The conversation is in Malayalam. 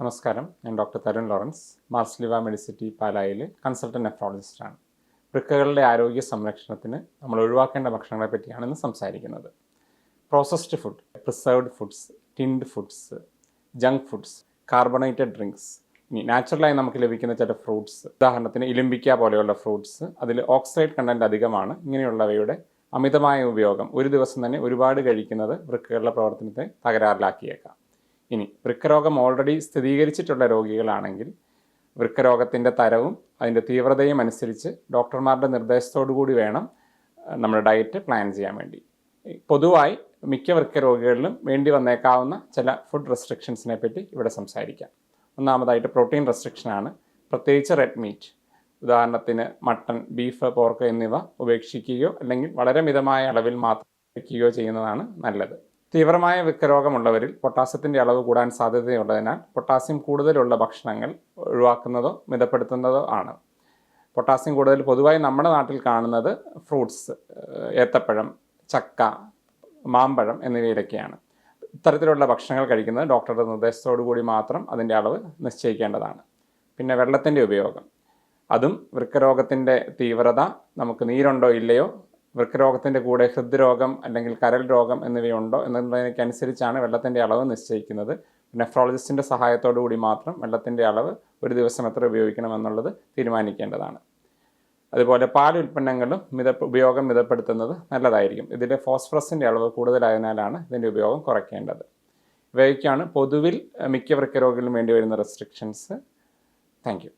നമസ്കാരം. ഞാൻ doctor Tarun Lawrence. Mar Sleeva Medicity പാലായിൽ കൺസൾട്ടന്റ് നെഫ്രോളജിസ്റ്റാണ് വൃക്കകളുടെ ആരോഗ്യ സംരക്ഷണത്തിന് നമ്മൾ ഒഴിവാക്കേണ്ട ഭക്ഷണങ്ങളെ പറ്റിയാണ് ഇന്ന് സംസാരിക്കുന്നത്. Processed food preserved foods tinned foods junk foods carbonated drinks ഇനി നാച്ചുറലായി നമുക്ക് ലഭിക്കുന്ന ചില ഫ്രൂട്ട്സ് ഉദാഹരണത്തിന് ഇലിമ്പിക്ക പോലെയുള്ള ഫ്രൂട്ട്സ് അതിൽ ഓക്സൈഡ് കണ്ടന്റ് അധികമാണ്. ഇങ്ങനെയുള്ളവയുടെ അമിതമായ ഉപയോഗം ഒരു ദിവസം തന്നെ ഒരുപാട് കഴിക്കുന്നത് വൃക്കകളുടെ പ്രവർത്തനത്തെ തകരാറിലാക്കിയേക്കാം. ഇനി വൃക്കരോഗം ഓൾറെഡി സ്ഥിരീകരിച്ചിട്ടുള്ള രോഗികളാണെങ്കിൽ വൃക്കരോഗത്തിന്റെ തരവും അതിന്റെ തീവ്രതയും അനുസരിച്ച് ഡോക്ടർമാരുടെ നിർദ്ദേശത്തോടു കൂടി വേണം നമ്മുടെ ഡയറ്റ് പ്ലാൻ ചെയ്യാൻ വേണ്ടി. പൊതുവായി മിക്ക വൃക്ക രോഗികളിലും വേണ്ടി വന്നേക്കാവുന്ന ചില ഫുഡ് റെസ്ട്രിക്ഷൻസിനെ പറ്റി ഇവിടെ സംസാരിക്കാം. ഒന്നാമതായിട്ട് പ്രോട്ടീൻ റെസ്ട്രിക്ഷനാണ് പ്രത്യേകിച്ച് റെഡ് മീറ്റ് ഉദാഹരണത്തിന് മട്ടൺ ബീഫ് പോർക്ക് എന്നിവ ഉപേക്ഷിക്കുകയോ അല്ലെങ്കിൽ വളരെ മിതമായ അളവിൽ മാത്രം വയ്ക്കുകയോ ചെയ്യുന്നതാണ് നല്ലത്. തീവ്രമായ വൃക്കരോഗമുള്ളവരിൽ പൊട്ടാസ്യത്തിന്റെ അളവ് കൂടാൻ സാധ്യതയുള്ളതിനാൽ പൊട്ടാസ്യം കൂടുതലുള്ള ഭക്ഷണങ്ങൾ ഒഴിവാക്കുന്നതോ മിതപ്പെടുത്തുന്നതോ ആണ്. പൊട്ടാസ്യം കൂടുതൽ പൊതുവായി നമ്മുടെ നാട്ടിൽ കാണുന്നത് ഫ്രൂട്ട്സ് ഏത്തപ്പഴം ചക്ക മാമ്പഴം എന്നിവയിലൊക്കെയാണ്. ഇത്തരത്തിലുള്ള ഭക്ഷണങ്ങൾ കഴിക്കുന്നത് ഡോക്ടറുടെ നിർദ്ദേശത്തോടു കൂടി മാത്രം അതിന്റെ അളവ് നിശ്ചയിക്കേണ്ടതാണ്. പിന്നെ വെള്ളത്തിന്റെ ഉപയോഗം. അതും വൃക്കരോഗത്തിന്റെ തീവ്രത നമുക്ക് നീരുണ്ടോ ഇല്ലയോ വൃക്കരോഗത്തിന്റെ കൂടെ ഹൃദ്രോഗം അല്ലെങ്കിൽ കരൽ രോഗം എന്നിവയുണ്ടോ എന്നതിനനുസരിച്ചാണ് വെള്ളത്തിന്റെ അളവ് നിശ്ചയിക്കുന്നത്. നെഫ്രോളജിസ്റ്റിന്റെ സഹായത്തോടു കൂടി മാത്രം വെള്ളത്തിന്റെ അളവ് ഒരു ദിവസം എത്ര ഉപയോഗിക്കണം എന്നുള്ളത് തീരുമാനിക്കേണ്ടതാണ്. അതുപോലെ പാൽ ഉൽപ്പന്നങ്ങളും മിത ഉപയോഗം മിതപ്പെടുത്തുന്നത് നല്ലതായിരിക്കും. ഇതിന്റെ ഫോസ്ഫറസിന്റെ അളവ് കൂടുതലായതിനാലാണ് ഇതിന്റെ ഉപയോഗം കുറയ്ക്കേണ്ടത്. ഇവയൊക്കെയാണ് പൊതുവിൽ മിക്ക വൃക്കരോഗികളും വേണ്ടി വരുന്ന റെസ്ട്രിക്ഷൻസ് താങ്ക്